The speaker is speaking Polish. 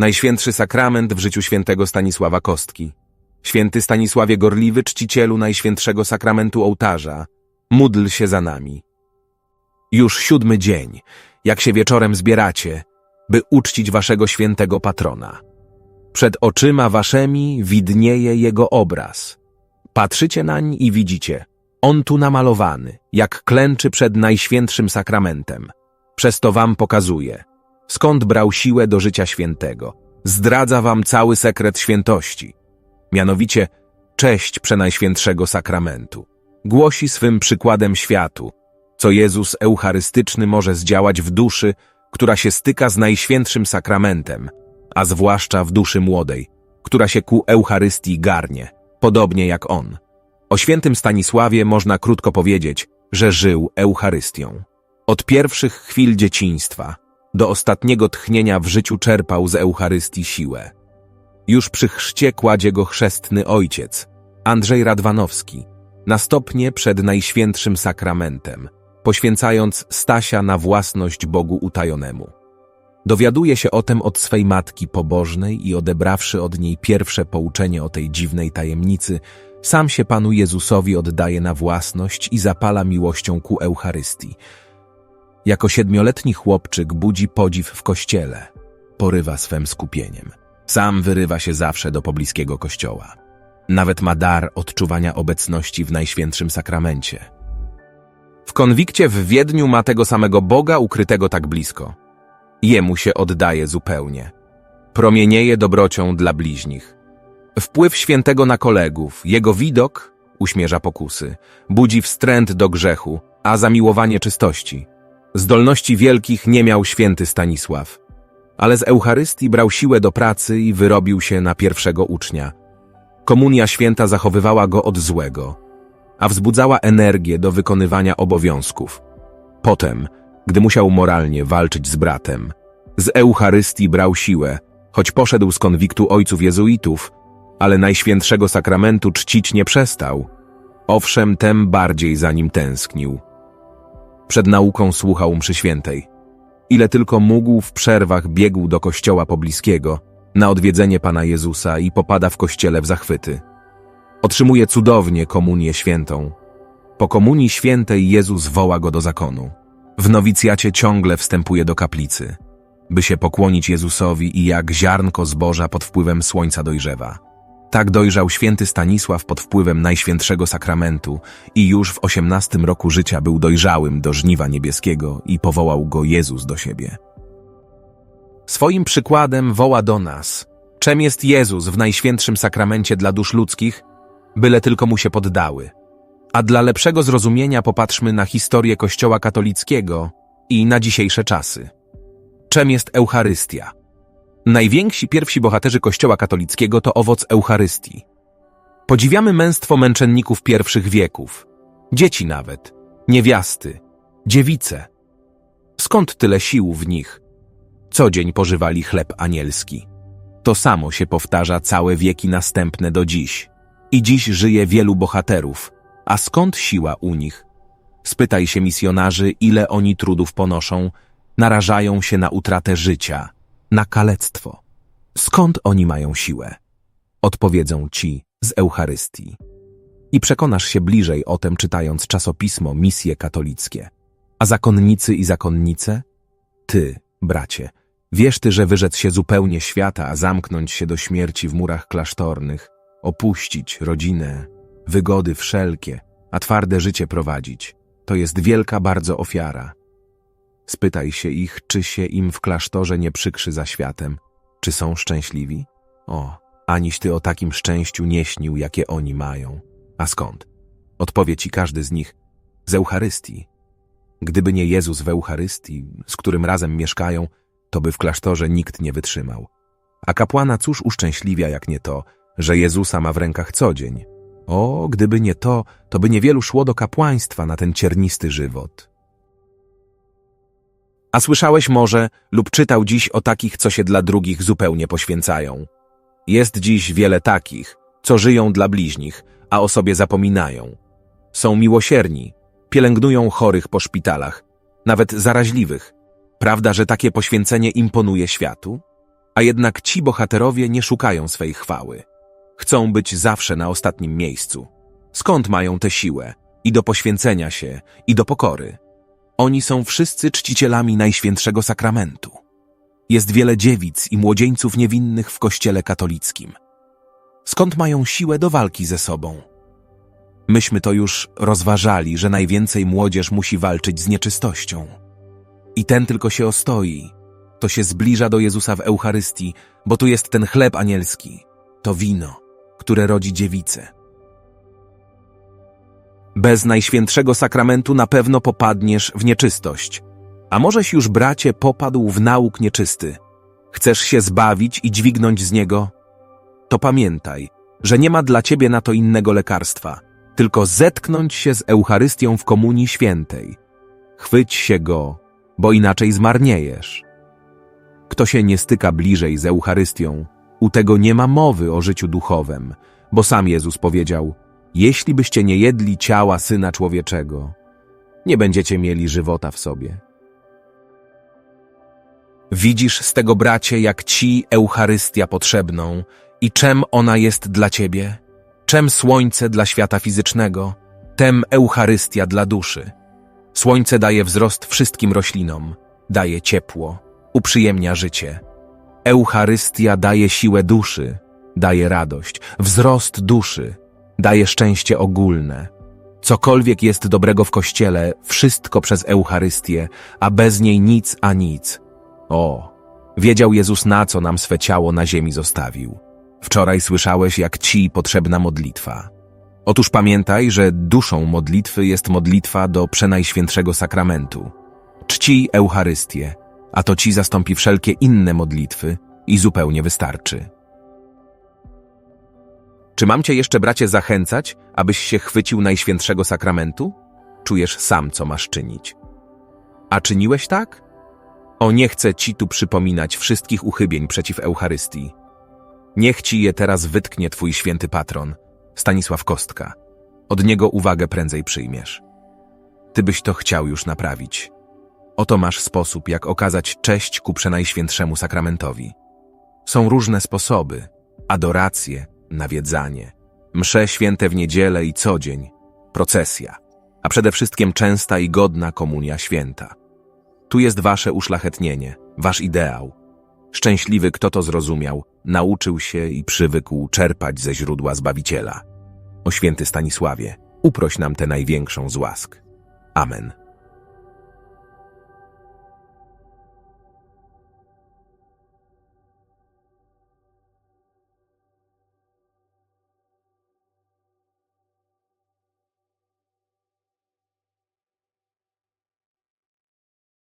Najświętszy sakrament w życiu świętego Stanisława Kostki. Święty Stanisławie Gorliwy, czcicielu Najświętszego Sakramentu Ołtarza, módl się za nami. Już siódmy dzień, jak się wieczorem zbieracie, by uczcić waszego świętego patrona. Przed oczyma waszymi widnieje jego obraz. Patrzycie nań i widzicie, on tu namalowany, jak klęczy przed Najświętszym Sakramentem. Przez to wam pokazuje, skąd brał siłę do życia świętego. Zdradza wam cały sekret świętości. Mianowicie, cześć Przenajświętszego Sakramentu. Głosi swym przykładem światu, co Jezus Eucharystyczny może zdziałać w duszy, która się styka z Najświętszym Sakramentem, a zwłaszcza w duszy młodej, która się ku Eucharystii garnie, podobnie jak on. O świętym Stanisławie można krótko powiedzieć, że żył Eucharystią. Od pierwszych chwil dzieciństwa do ostatniego tchnienia w życiu czerpał z Eucharystii siłę. Już przy chrzcie kładzie go chrzestny ojciec, Andrzej Radwanowski, na stopnie przed Najświętszym Sakramentem, poświęcając Stasia na własność Bogu utajonemu. Dowiaduje się o tym od swej matki pobożnej i odebrawszy od niej pierwsze pouczenie o tej dziwnej tajemnicy, sam się Panu Jezusowi oddaje na własność i zapala miłością ku Eucharystii. Jako siedmioletni chłopczyk budzi podziw w kościele, porywa swym skupieniem. Sam wyrywa się zawsze do pobliskiego kościoła. Nawet ma dar odczuwania obecności w Najświętszym Sakramencie. W konwikcie w Wiedniu ma tego samego Boga ukrytego tak blisko. Jemu się oddaje zupełnie. Promienieje dobrocią dla bliźnich. Wpływ świętego na kolegów, jego widok uśmierza pokusy, budzi wstręt do grzechu, a zamiłowanie czystości. Zdolności wielkich nie miał święty Stanisław, ale z Eucharystii brał siłę do pracy i wyrobił się na pierwszego ucznia. Komunia święta zachowywała go od złego, a wzbudzała energię do wykonywania obowiązków. Potem, gdy musiał moralnie walczyć z bratem, z Eucharystii brał siłę, choć poszedł z konwiktu ojców jezuitów, ale Najświętszego Sakramentu czcić nie przestał. Owszem, tem bardziej za nim tęsknił. Przed nauką słuchał mszy świętej. Ile tylko mógł, w przerwach biegł do kościoła pobliskiego, na odwiedzenie Pana Jezusa i popada w kościele w zachwyty. Otrzymuje cudownie komunię świętą. Po komunii świętej Jezus woła go do zakonu. W nowicjacie ciągle wstępuje do kaplicy, by się pokłonić Jezusowi i jak ziarnko zboża pod wpływem słońca dojrzewa. Tak dojrzał święty Stanisław pod wpływem Najświętszego Sakramentu i już w osiemnastym roku życia był dojrzałym do żniwa niebieskiego i powołał go Jezus do siebie. Swoim przykładem woła do nas, czem jest Jezus w Najświętszym Sakramencie dla dusz ludzkich, byle tylko mu się poddały. A dla lepszego zrozumienia popatrzmy na historię Kościoła katolickiego i na dzisiejsze czasy. Czem jest Eucharystia? Najwięksi pierwsi bohaterzy Kościoła katolickiego to owoc Eucharystii. Podziwiamy męstwo męczenników pierwszych wieków, dzieci nawet, niewiasty, dziewice. Skąd tyle sił w nich? Co dzień pożywali chleb anielski. To samo się powtarza całe wieki następne do dziś. I dziś żyje wielu bohaterów. A skąd siła u nich? Spytaj się misjonarzy, ile oni trudów ponoszą, narażają się na utratę życia – na kalectwo. Skąd oni mają siłę? Odpowiedzą ci z Eucharystii. I przekonasz się bliżej o tym, czytając czasopismo Misje Katolickie. A zakonnicy i zakonnice? Ty, bracie, wiesz ty, że wyrzec się zupełnie świata, a zamknąć się do śmierci w murach klasztornych, opuścić rodzinę, wygody wszelkie, a twarde życie prowadzić. To jest wielka bardzo ofiara. Spytaj się ich, czy się im w klasztorze nie przykrzy za światem, czy są szczęśliwi? O, aniś ty o takim szczęściu nie śnił, jakie oni mają. A skąd? Odpowie ci każdy z nich z Eucharystii. Gdyby nie Jezus w Eucharystii, z którym razem mieszkają, to by w klasztorze nikt nie wytrzymał. A kapłana cóż uszczęśliwia, jak nie to, że Jezusa ma w rękach co dzień? O, gdyby nie to, to by niewielu szło do kapłaństwa na ten ciernisty żywot. A słyszałeś może lub czytał dziś o takich, co się dla drugich zupełnie poświęcają. Jest dziś wiele takich, co żyją dla bliźnich, a o sobie zapominają. Są miłosierni, pielęgnują chorych po szpitalach, nawet zaraźliwych. Prawda, że takie poświęcenie imponuje światu? A jednak ci bohaterowie nie szukają swej chwały. Chcą być zawsze na ostatnim miejscu. Skąd mają tę siłę? I do poświęcenia się, i do pokory. Oni są wszyscy czcicielami Najświętszego Sakramentu. Jest wiele dziewic i młodzieńców niewinnych w kościele katolickim. Skąd mają siłę do walki ze sobą? Myśmy to już rozważali, że najwięcej młodzież musi walczyć z nieczystością. I ten tylko się ostoi, to się zbliża do Jezusa w Eucharystii, bo tu jest ten chleb anielski, to wino, które rodzi dziewicę. Bez Najświętszego Sakramentu na pewno popadniesz w nieczystość. A możeś już, bracie, popadł w nauk nieczysty. Chcesz się zbawić i dźwignąć z niego? To pamiętaj, że nie ma dla ciebie na to innego lekarstwa, tylko zetknąć się z Eucharystią w Komunii Świętej. Chwyć się go, bo inaczej zmarniejesz. Kto się nie styka bliżej z Eucharystią, u tego nie ma mowy o życiu duchowym, bo sam Jezus powiedział: Jeśli byście nie jedli ciała syna człowieczego, nie będziecie mieli żywota w sobie. Widzisz z tego, bracie, jak ci Eucharystia potrzebną i czem ona jest dla ciebie? Czem słońce dla świata fizycznego, tem Eucharystia dla duszy. Słońce daje wzrost wszystkim roślinom, daje ciepło, uprzyjemnia życie. Eucharystia daje siłę duszy, daje radość, wzrost duszy, daje szczęście ogólne. Cokolwiek jest dobrego w Kościele, wszystko przez Eucharystię, a bez niej nic a nic. O, wiedział Jezus na co nam swe ciało na ziemi zostawił. Wczoraj słyszałeś, jak ci potrzebna modlitwa. Otóż pamiętaj, że duszą modlitwy jest modlitwa do Przenajświętszego Sakramentu. Czci Eucharystię, a to ci zastąpi wszelkie inne modlitwy i zupełnie wystarczy. Czy mam cię jeszcze, bracie, zachęcać, abyś się chwycił Najświętszego Sakramentu? Czujesz sam, co masz czynić. A czyniłeś tak? O, nie chcę ci tu przypominać wszystkich uchybień przeciw Eucharystii. Niech ci je teraz wytknie twój święty patron, Stanisław Kostka. Od niego uwagę prędzej przyjmiesz. Ty byś to chciał już naprawić. Oto masz sposób, jak okazać cześć ku przenajświętszemu sakramentowi. Są różne sposoby. Adoracje, nawiedzanie, msze święte w niedzielę i co dzień, procesja, a przede wszystkim częsta i godna komunia święta. Tu jest wasze uszlachetnienie, wasz ideał. Szczęśliwy, kto to zrozumiał, nauczył się i przywykł czerpać ze źródła Zbawiciela. O święty Stanisławie, uproś nam tę największą z łask. Amen.